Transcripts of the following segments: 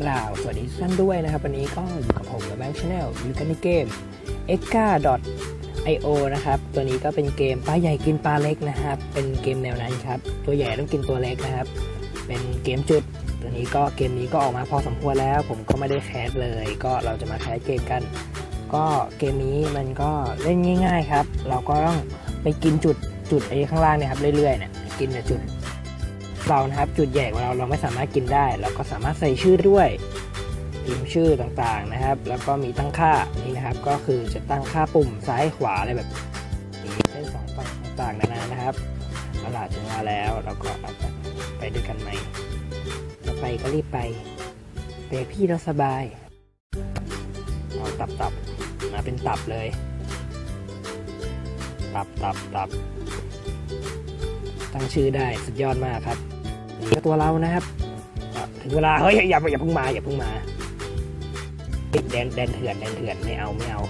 กล่าวสวัสดีทุกท่านด้วยนะครับ วันนี้ก็อยู่กับผมและแบงค์ชาแนลอยู่กันในเกม e x a io นะครับ ตัวนี้ก็เป็นเกมปลาใหญ่กินปลาเล็กนะครับ เป็นเกมแนวนั้นครับ ตัวใหญ่ต้องกินตัวเล็กนะครับ เป็นเกมจุด ตัวนี้ก็เกมนี้ก็ออกมาพอสมควรแล้ว ผมก็ไม่ได้แคสเลย ก็เราจะมาแคสเกมกัน ก็เกมนี้มันก็เล่นง่าย ๆครับ เราก็ต้องไปกินจุดจุดไอ้ข้างล่างเนี่ยครับเรื่อยๆเนี่ยกินแต่จุด เรานะครับจุดใหญ่ของเราเราไม่สามารถกินได้ เราก็สามารถใส่ชื่อด้วยพิมพ์ชื่อต่างๆนะครับ แล้วก็มีตั้งค่านี่นะครับ ก็คือจะตั้งค่าปุ่มซ้ายขวาอะไรแบบนี้เล่นสองฝั่งต่างๆนานานะครับเอาล่ะถึงมาแล้วเราก็อาไปไปด้วยกันไหมจะไปก็รีบไปไปพี่เราสบายเอาตับตับๆมาเป็นตับเลย ตับตับตับตั้งชื่อได้สุดยอดมากครับ นี่ก็ตัวเรานะครับอะถึงเวลา เฮ้ย อย่าอย่าเพิ่งมา อย่าเพิ่งมาเฮ้ยแดนแดนเถื่อนแดนเถื่อนไม่เอาไม่เอา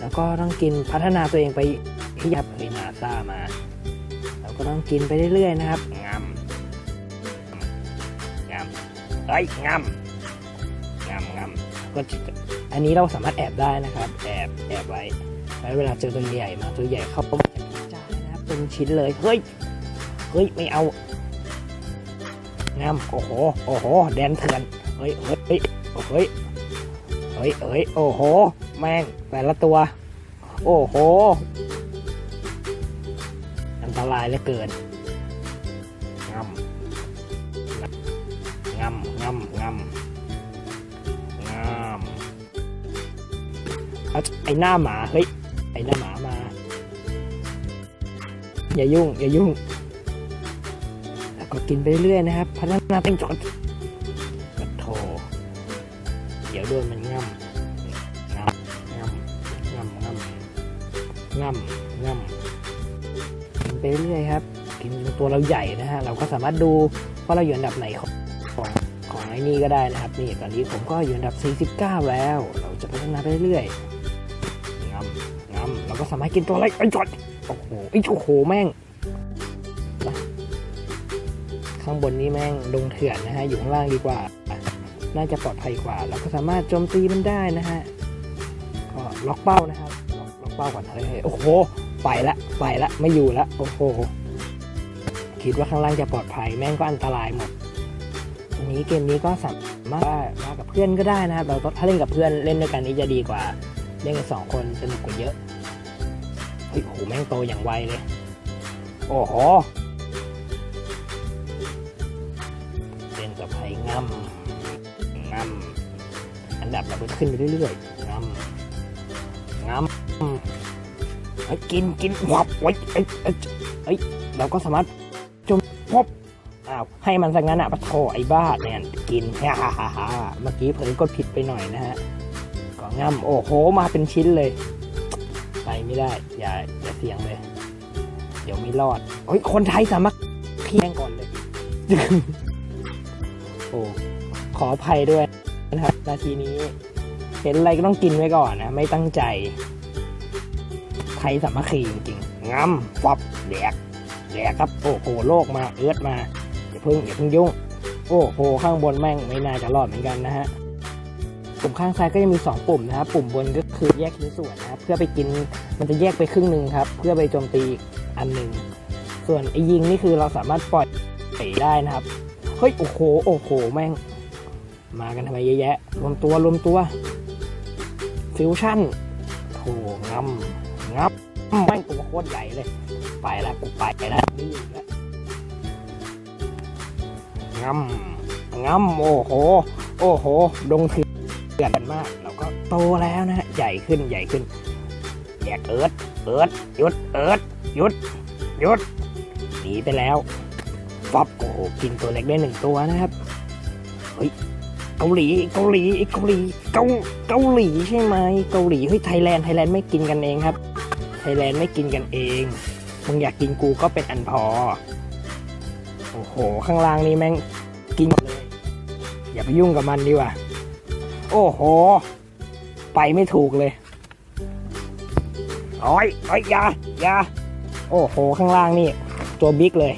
แล้วก็ต้องกินพัฒนาตัวเองไปที่ยับเฮ้ยนาซามาเราก็ต้องกินไปเรื่อยๆนะครับงามงามเฮ้ยงามงามงามก็จิอันนี้เราสามารถแอบได้นะครับ แอบแอบไว้แล้วเวลาเจอตัวใหญ่มาตัวใหญ่เข้ามาจะกระจายนะครับเป็นชิ้นเลยเฮ้ยเฮ้ยไม่เอา งามโอ้โหโอ้โหแดนเถื่อนเฮ้ยเฮ้ยเฮ้ยเฮ้ยเฮ้ยเฮ้ยโอ้โห แม่งแต่ละตัว โอ้โหอันตรายเหลือเกินงำงำงำงำงำเอาไอ้หน้าหมาเฮ้ยไอ้หน้าหมามาอย่ายุ่งอย่ายุ่ง ก็กินไปเรื่อยนะครับ พัฒนาเป็นจดกระโถเดี๋ยวโดนมันง่ำง่ำง่ำง่ำง่ำง่ำง่ำกินไปเรื่อยครับ กินจนตัวเราใหญ่นะฮะ เราก็สามารถดูว่าเราอยู่อันดับไหนของของของไอ้นี่ก็ได้นะครับ นี่ตอนนี้ผมก็อยู่อันดับ 49 แล้ว เราจะพัฒนาไปเรื่อยง่ำง่ำเราก็สามารถกินตัวอะไรไอ้จอดโอ้โหไอ้โอ้โหแม่ง ข้างบนนี้แม่งดงเถื่อนนะฮะอยู่ข้างล่างดีกว่า น่าจะปลอดภัยกว่า เราก็สามารถโจมตีมันได้นะฮะก็ล็อกเป้านะครับล็อกล็อกเป้าก่อนเฮ้ยโอ้โหไปละไปละไม่อยู่ละโอ้โหคิดว่าข้างล่างจะปลอดภัยแม่งก็อันตรายหมดอันนี้เกมนี้ก็สามารถมากับเพื่อนก็ได้นะครับเราถ้าเล่นกับเพื่อนเล่นด้วยกันนี้จะดีกว่า เล่นกันสองคนสนุกกว่าเยอะเฮ้ยโอ้โหแม่งโตอย่างไวเลย โอ้โห กับไผ่ง่ำง่ำอันดับเราก็ขึ้นไปเรื่อยๆง่ำง่ำไอ้กินกินวับไว้ไอ้ไอ้ยเอ้ยเราก็สามารถจมพบอ้าวให้มันสังงั้นอะปะโถไอ้บ้าเนี่ยกินฮ่าฮ่าฮ่าเมื่อกี้เผลอกดผิดไปหน่อยนะฮะก็ง่ำโอ้โหมาเป็นชิ้นเลย ไปไม่ได้ อย่าอย่าเสี่ยงเลย เดี๋ยวไม่รอดเฮ้ยคนไทยสามารถเพียงก่อนเลย โอ้ขออภัยด้วยนะครับ นาทีนี้ เห็นอะไรก็ต้องกินไว้ก่อนนะ ไม่ตั้งใจ ไทยสามัคคีจริงๆงำฟับแดกแดกครับ โอ้โหโลกมาเอื้อดมาอย่าเพิ่งอย่าเพิ่งยุ่ง โอ้โหข้างบนแม่งไม่น่าจะรอดเหมือนกันนะฮะปุ่มข้างซ้ายก็จะมี 2 ปุ่มนะครับ ปุ่มบนก็คือแยกชิ้นส่วนนะครับ เพื่อไปกินมันจะแยกไปครึ่งหนึ่งครับ เพื่อไปโจมตีอีกอันหนึ่ง ส่วนไอ้ยิงนี่คือเราสามารถปล่อยได้นะครับ ฮ้ย โอ้โห โอ้โห แม่ง มากันทำไมเยอะแยะ รวมตัวรวมตัว ฟิวชั่นโถงำงับแม่งตัวโคตรใหญ่เลย ไปล้วกูไปล้วนี่ล้วงำงำโอ้โห โอ้โห ดงเถื่อนกันมาก เราก็โตแล้วนะฮะใหญ่ขึ้นใหญ่ขึ้นแยกเอิร์ดเอิร์ดหยุดเอิร์ดหยุดหยุดหนีไปแล้ว ฟับโอ้โหกินตัวเล็กได้หนึ่งตัวนะครับเฮ้ยเกาหลีเกาหลีเกาหลีเกาเกาหลีใช่ไหมเกาหลีเฮ้ยไทยแลนด์ไทยแลนด์ไม่กินกันเองครับ ไทยแลนด์ไม่กินกันเองมึงอยากกินกูก็เป็นอันพอโอ้โห ข้างล่างนี่แม่งกินหมดเลย อย่าไปยุ่งกับมันดีกว่า โอ้โห ไปไม่ถูกเลยโอ้ยโอ้ยอยาอยาโอ้โห ข้างล่างนี่ ตัวบิ๊กเลย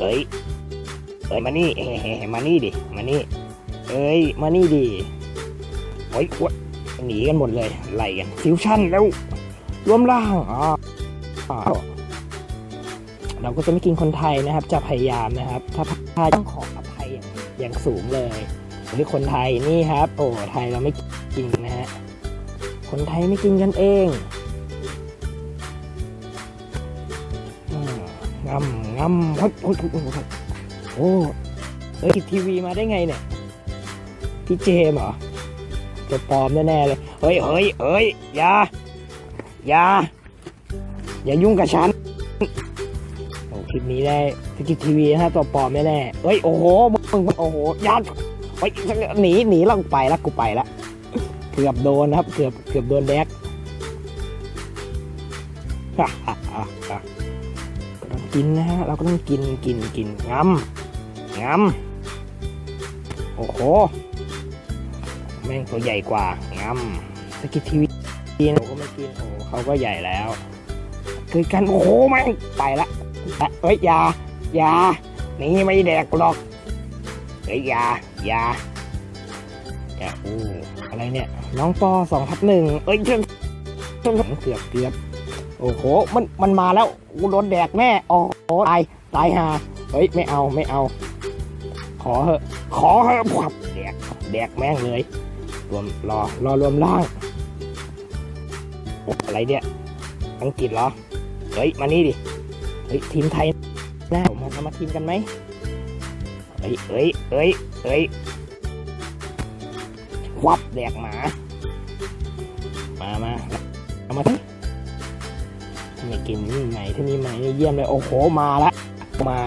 เอ้ยเอ้ยมานี่เฮ้เฮ้เฮ้มานี่ดิมานี่เอ้ยมานี่ดิโอ้ยอ้วหนีกันหมดเลยไล่กันฟิวชั่นแล้วรวมร่างอ๋อเราก็จะไม่กินคนไทยนะครับ จะพยายามนะครับ ถ้าพลาดต้องขออภัยอย่างอย่างสูงเลยนี่คนไทยนี่ครับ โอ้ไทยเราไม่กินนะฮะคนไทยไม่กินกันเอง งำงำโอ้ยโอ้ยโอ้ยโอ้ยโอ้เฮ้ยทีวีมาได้ไงเนี่ย พี่เจมเหรอตัวปลอมแน่ๆเลย เฮ้ยเฮ้ยเฮ้ยอย่า อย่า อย่ายุ่งกับฉัน โอ้คลิปนี้ได้สกิททีวีนะฮะตัวปลอมแน่ๆเฮ้ย โอ้โห มึง โอ้โหยัดเฮ้ยหนี หนีล้วกูไปล้วกูไปล้วเกือบโดนนะครับ เกือบ เกือบโดนแดกฮ่า กินนะฮะ เราก็ต้องกินกินกินงำงำโอ้โห แม่งตัวใหญ่กว่างำสกิททีวีกินเราก็ไม่กินโอ้เขาก็ใหญ่แล้วเกิดกันโอ้โหแม่งไปละเอ้ยยายานี่ไม่แดกหรอกเอ้ยยายาอย่าอู้อะไรเนี่ย น้องปอสองทับหนึ่งเอ้ยเชิญเชิญเกือบเกือบ โอ้โห มัน มันมาแล้วกูโดนแดกแน่โอ้โหตาย ตายห่าเฮ้ย ไม่เอา ไม่เอา ขอเหอะ ขอเหอะขับแดก แดกแม่งเลย รวม รอ รอรวมร่าง อะไรเนี่ย อังกฤษเหรอ เฮ้ย มานี่ดิ เฮ้ย ทีมไทยนะมาทำมาทีมกันไหมเฮ้ยเฮ้ยเฮ้ยเฮ้ยควับแดกหมา มามาเอามาที่ ไม่กินนี่ไหนที่นี่ไหนนี่เยี่ยมเลยโอ้โหมาละมา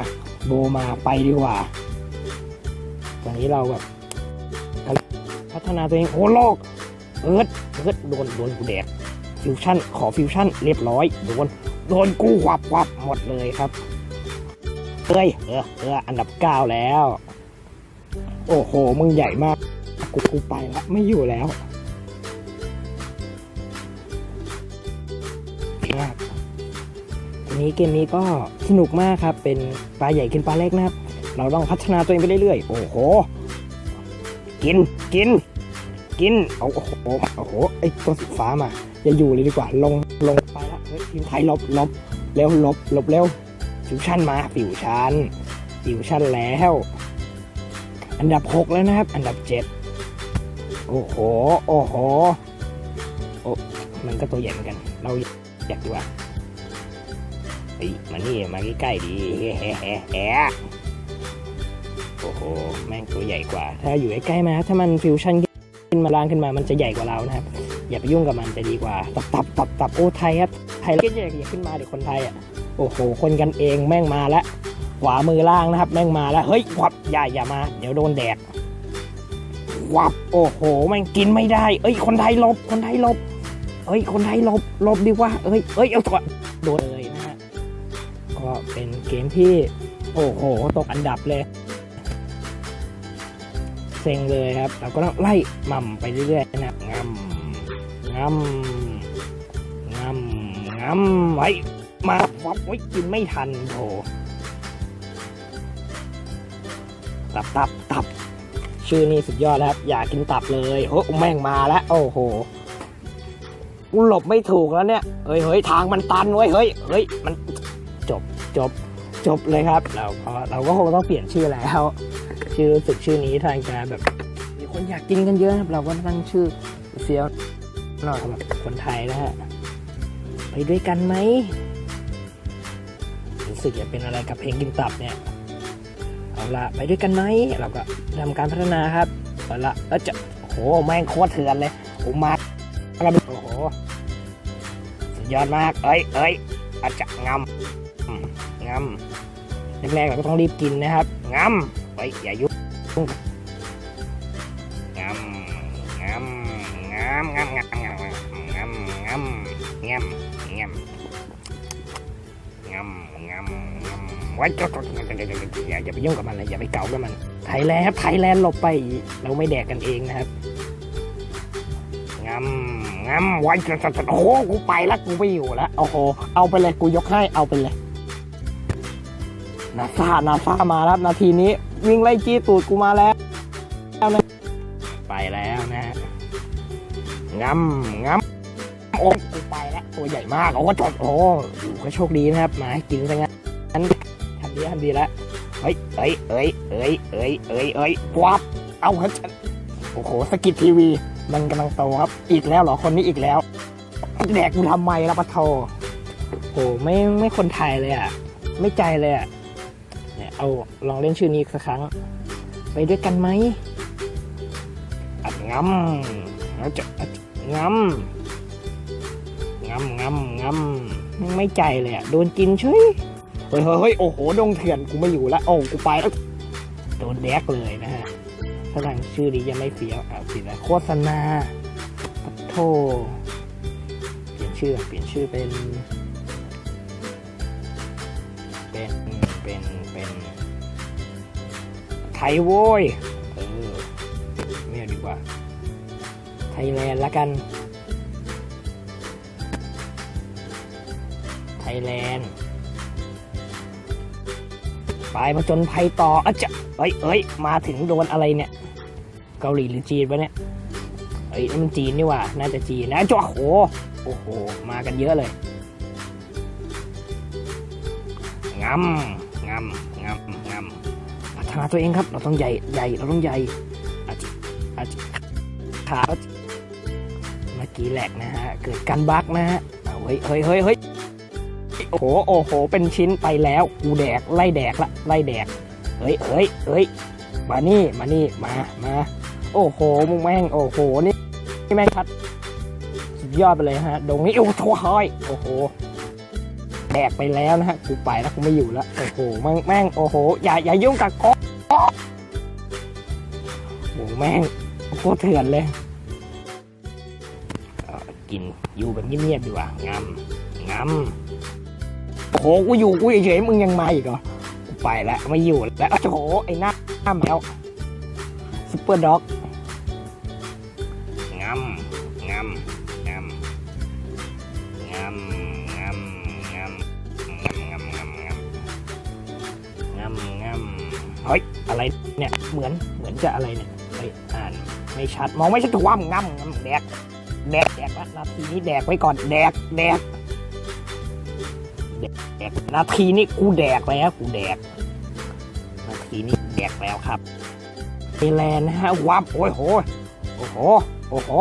โบมาไปดีกว่าตอนนี้เราแบบพัฒนาตัวเองโอ้โลกเอิร์ดเอิร์ดโดนโดนกูแดกฟิวชั่นขอฟิวชั่นเรียบร้อยโดนโดนกูวับวับหมดเลยครับเอ้ยเออเอออันดับเก้าแล้ว โอ้โหมึงใหญ่มากกูกูไปล้วไม่อยู่แล้ว นี้เกมนี้ก็สนุกมากครับ เป็นปลาใหญ่กินปลาเล็กนะครับ เราต้องพัฒนาตัวเองไปเรื่อยๆ โอ้โห กิน กิน กิน เอาโอ้โห โอ้โห ไอ้ตัวสีฟ้ามา อย่าอยู่เลยดีกว่า ลง ลงไปละ เฮ้ยทีมไทยลบลบเร็วลบลบเร็ว ฟิวชั่นมา ฟิวชั่น ฟิวชั่นแล้ว อันดับหกแล้วนะครับ อันดับเจ็ดโอ้โห โอ้โห โอ้ มันก็ตัวใหญ่เหมือนกัน เราอยากดีกว่า ฮ้ยมานี่มาใกล้ๆดีแฮโอ้โหแม่งตัวใหญ่กว่า ถ้าอยู่ใกล้ๆมาถ้ามันฟิวชั่นขึ้นมาล่างขึ้นมามันจะใหญ่กว่าเรานะครับ อย่าไปยุ่งกับมันจะดีกว่า ตับตับตับตับโอ้ไทยครับไทยแล้วก็อย่อย่าขึ้นมาเดี๋ยวคนไทยอะโอ้โหคนกันเองแม่งมาแล้วขวามือล่างนะครับ แม่งมาแล้วเฮ้ยขวับอย่าอย่ามา เดี๋ยวโดนแดกขวับโอ้โหแม่งกินไม่ได้ เอ้ยคนไทยลบคนไทยลบเอ้ยคนไทยลบลบดีกว่าเอ้ยเอ้ยเอาตัวโดน ก็เป็นเกมที่โอ้โหตกอันดับเลยเซ็งเลยครับ เราก็ต้องไล่หม่ำไปเรื่อยๆนะงำงำงำงำไว้มาวับไว้กินไม่ทันโถตับตับตับชื่อนี่สุดยอดแล้วครับ อยากกินตับเลยโอ้แม่งมาแล้ว โอ้โหกูหลบไม่ถูกแล้วเนี่ยเฮ้ยเฮ้ยทางมันตันเว้ยเฮ้ยเฮ้ยมัน จบจบจบเลยครับ เราก็เราก็คงต้องเปลี่ยนชื่อแล้ว ชื่อรู้สึกชื่อนี้ทางการแบบ มีคนอยากกินกันเยอะครับ เราก็ตั้งชื่อเฟี้ยวหน่อยสำหรับคนไทยนะฮะไปด้วยกันไหมรู้สึกจะเป็นอะไรกับเพลงกินตับเนี่ยเอาละไปด้วยกันไหมเราก็ทำการพัฒนาครับเอาละแล้วจะโอ้โหแม่งโคตรเถื่อนเลยโอ้มากกันโอ้โหสุดยอดมาก เอ้ยเอ้ยอาจจะงำ งำแรกๆเราก็ต้องรีบกินนะครับงำเฮ้ยอย่ายุ่งงำงำงำงำงำงำงำงำงำงำงำงำงำไว้อย่าอย่าไปยุ่งกับมันเลยอย่าไปเก่ากับมันไทยแลนด์ครับไทยแลนด์หลบไปเราไม่แดกกันเองนะครับงำงำไว้โอ้โหกูไปล้วกูไม่อยู่ล้วโอ้โหเอาไปเลยกูยกให้เอาไปเลย นาซานาซามาแล้วนาทีนี้ วิ่งไล่จี้ตูดกูมาแล้วนะไปแล้วนะฮะงำงำโอ้กูไปแล้วตัวใหญ่มากโอ้ก็จดโอ้ก็โชคดีนะครับมาให้กินซะงั้นทำดีทำดีแล้วเฮ้ยเอ้ยเอ้ยเอ้ยเอ้ยเอ้ยเอ้ยวับเอาครับฉันโอ้โหสกิททีวี มันกำลังโตครับ อีกแล้วเหรอคนนี้อีกแล้วแดกกูทำไมล่ะปะโทโอ้ไม่ไม่คนไทยเลยอะ ไม่ใจเลยอะ เอาลองเล่นชื่อนี้สักครั้ง ไปด้วยกันไหมอัดงำแล้วจะอัดงำงำงำงำไม่ใจเลยอะโดนกินเฉยเฮ้ยเฮ้ยเฮ้ยโอ้โหดงเถื่อนกูไม่อยู่ล้วโอ้กูไปแล้วโดนแดกเลยนะฮะถ้าทางชื่อนี้ยังไม่เฟี้ยอะผิดแล้วโฆษณาโทเปลี่ยนชื่อเปลี่ยนชื่อเป็นเป็น เป็นเป็นไทยโว้ยเออไม่เอาดีกว่า ไทยแลนด์ละกัน ไทยแลนด์ไปมาจนภัยต่ออะจะเอ้ยเอ้ยมาถึงโดนอะไรเนี่ย เกาหลีหรือจีนวะเนี่ยเอ้ยนี่มันจีนนี่หว่า น่าจะจีนนะจ้าโหโอ้โห มากันเยอะเลยงำ งำงำงำพัฒนาตัวเองครับ เราต้องใหญ่ใหญ่เราต้องใหญ่อาจจะอาจจะขาเมื่อกี้แหลกนะฮะเกิดการบั๊กนะฮะเอาเฮ้ยเฮ้ยเฮ้ยเฮ้ยโอ้โหโอ้โห เป็นชิ้นไปแล้วกูแดกไล่แดกละไล่แดกเฮ้ยเฮ้ยเฮ้ยมานี่มานี่มามาโอ้โหมึงแม่งโอ้โหนี่นี่แม่งชัดสุดยอดไปเลยฮะดงนี้โอ้โหเฮ้ยโอ้โห แดกไปแล้วนะฮะกูไปแล้วกูไม่อยู่แล้วโอ้โหแม่งแม่งโอ้โหอย่าอย่ายุ่งกับก๊อกโอ้โหแม่งโคตรเถื่อนเลยอ่อกินอยู่แบบเงียบๆดีกว่างำงำโอ้โหกูอยู่กูเฉยๆมึงยังมาอีกเหรอกูไปแล้วไม่อยู่แล้วโอ้โหไอ้หน้าหน้าแมวซุปเปอร์ด็อก อะไรเนี่ย เหมือนเหมือนจะอะไรเนี่ยไปอ่านไม่ชัดมองไม่ชัดถูกว่างำงำแดกแดกแดกนาทีนี้แดกไว้ก่อนแดกแดกแดกแดนาทีนี้กูแดกแล้วกูแดก นาทีนี้แดกแล้วครับเอแลนด์นะฮะวับโอ้ยโหโอ้โหโอ้โห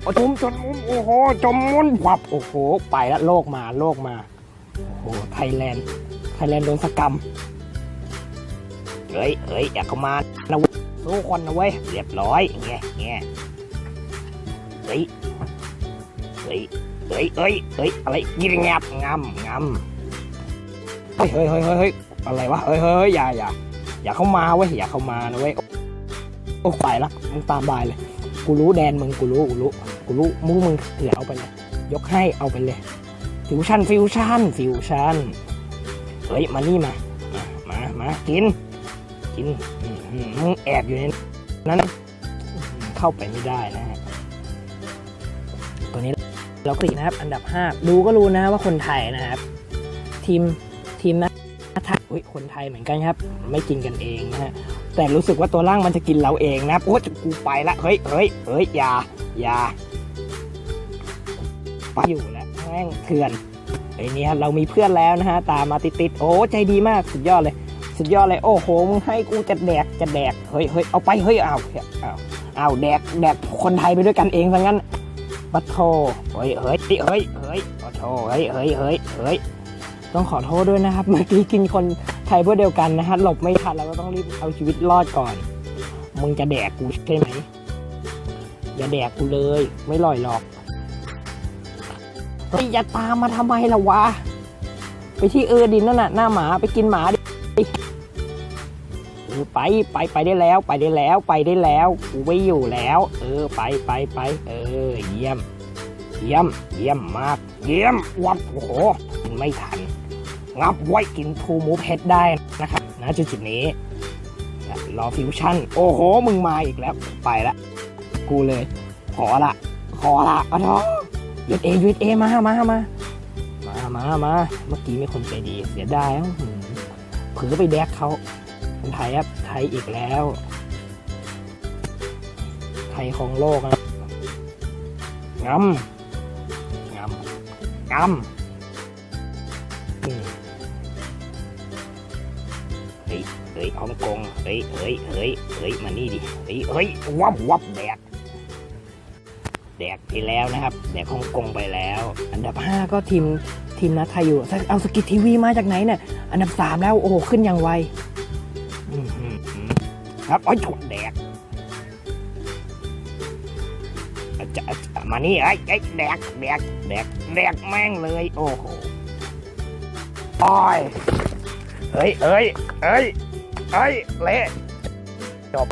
โอ้จมจนมุมโอ้โหจมมุนวับโอ้โห ไปแล้วโลกมาโลกมาโอ้โหไทยแลนด์ไทยแลนด์โดนสกรรม เฮ้ยเฮ้ยอย่าเข้ามานะวสู้คนนะเว้ยเรียบร้อยแง่แง่เฮ้ยเฮ้ยเฮ้ยเฮ้ยเฮ้ยอะไรยิงงับงำงำเฮ้ยเฮ้ยเฮ้ยเฮ้ยเฮ้ยอะไรวะเฮ้ยเฮ้ยอย่าอย่าอย่าเข้ามาเว้ยอย่าเข้ามานะเว้ยโอ้ไปละมึงตามบายเลยกูรู้แดนมึงกูรู้กูรู้กูรู้มึงมึงเถื่อเอาไปเลยยกให้เอาไปเลยฟิวชั่นฟิวชั่นฟิวชั่นเฮ้ยมานี่มามามากิน กินมอืมมึงแอบอยู่ในนั้นเข้าไปไม่ได้นะฮะตัวนี้เราก็ติดนะครับ อันดับ 5 ดูก็รู้นะว่าคนไทยนะครับ ทีมทีมนะทักอุ้ยคนไทยเหมือนกันครับ ไม่กินกันเองนะฮะแต่รู้สึกว่าตัวล่างมันจะกินเราเองนะโอ้ยกูไปละเฮ้ยเฮ้ยเฮ้ยอย่าอย่าไปอยู่แล้วแม่งเถื่อนไอ้นี่ฮะเรามีเพื่อนแล้วนะฮะตามมาติดๆโอ้ใจดีมากสุดยอดเลย สุดยอดเลย โอ้โห มึงให้กูจะแดกจะแดก เฮ้ยเฮ้ยเอาไป เฮ้ยเอาเอาเอาแดกแดกคนไทยไปด้วยกันเองซะงั้น บัตโทเฮ้ยเฮ้ยเฮ้ยเฮ้ยบัตโทเฮ้ยเฮ้ยเฮ้ยเฮ้ยต้องขอโทษด้วยนะครับ เมื่อกี้กินคนไทยพวกเดียวกันนะฮะ หลบไม่ทันเราก็ต้องรีบเอาชีวิตรอดก่อน มึงจะแดกกูใช่ไหม อย่าแดกกูเลย ไม่ลอยหรอกเฮ้ยอย่าตามมาทำไมล่ะวะ ไปที่เออดินนั่นน่ะหน้าหมาไปกินหมาดิ ออไปไปไปได้แล้วไปได้แล้วไปได้แล้วกูไม่อยู่แล้ว เออไปไปไปเออเยี่ยม เยี่ยม เยี่ยมมาก เยี่ยมวับโอ้โหไม่ทันงับไว้กินทูมูเพชรได้นะครับณจุดจุดนี้รอฟิวชั่น โอ้โห มึงมาอีกแล้ว ไปละกูเลย ขอละ ขอละอ้าวยุดเอยุดเอมามามามามามาเมื่อกี้มีคนใจดีเสียดายอื้อหือเผือไปแดกเขา ไทยครับไทยอีกแล้ว ไทยของโลกนะงำงำงำอืมเฮ้ยเฮ้ยฮ่องกงเฮ้ยเฮ้ยเฮ้ยเฮ้ยมานี่ดิเฮ้ยเฮ้ยวับวับแดกแดกไปแล้วนะครับแดกฮ่องกงไปแล้ว อันดับห้าก็ทีมทีมนัดไทยอยู่ เอาสกิททีวีมาจากไหนเนี่ย อันดับสามแล้วโอ้โหขึ้นอย่างไว ครับโอ้ยฉุดแดกอาจะมานี่ไอ้ไอ้แดกแดกแดกแดกแม่งเลย โอ้โหโอ้ยเอ้ยเอ้ยเอ้ยเอ้ยเละจบ